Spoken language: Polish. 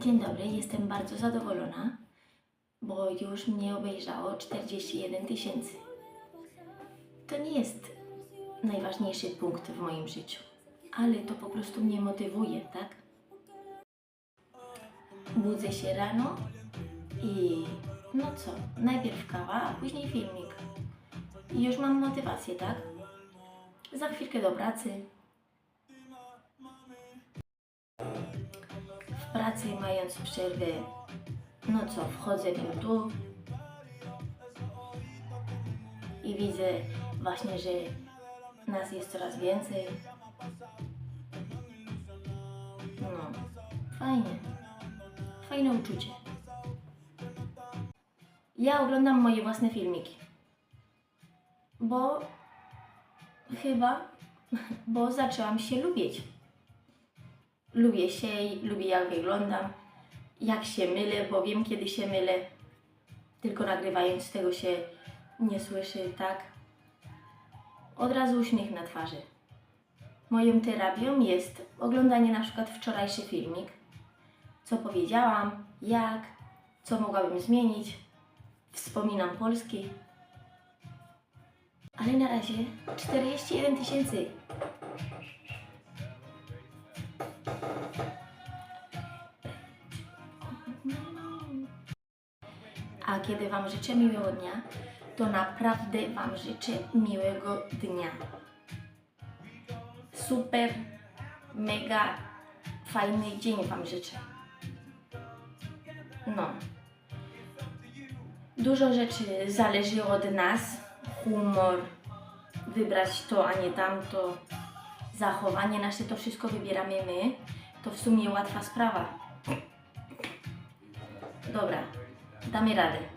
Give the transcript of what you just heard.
Dzień dobry, jestem bardzo zadowolona, bo już mnie obejrzało 41 tysięcy. To nie jest najważniejszy punkt w moim życiu, ale to po prostu mnie motywuje, tak? Budzę się rano i no co, najpierw kawa, a później filmik. I już mam motywację, tak? Za chwilkę do pracy. W pracy mając przerwę, no co, wchodzę w YouTube i widzę właśnie, że nas jest coraz więcej. No, fajnie. Fajne uczucie. Ja oglądam moje własne filmiki. Bo chyba, bo zaczęłam się lubić. Lubię się, lubię jak wyglądam, jak się mylę, bo wiem kiedy się mylę. Tylko nagrywając tego się nie słyszy, tak? Od razu uśmiech na twarzy. Moją terapią jest oglądanie na przykład wczorajszy filmik, co powiedziałam, jak, co mogłabym zmienić. Wspominam Polski. Ale na razie 41 tysięcy. A kiedy Wam życzę miłego dnia, to naprawdę Wam życzę miłego dnia. Super, mega fajny dzień Wam życzę. No. Dużo rzeczy zależy od nas. Humor, wybrać to, a nie tamto. Zachowanie nasze, to wszystko wybieramy my. To w sumie łatwa sprawa. Dobra, Dame rare.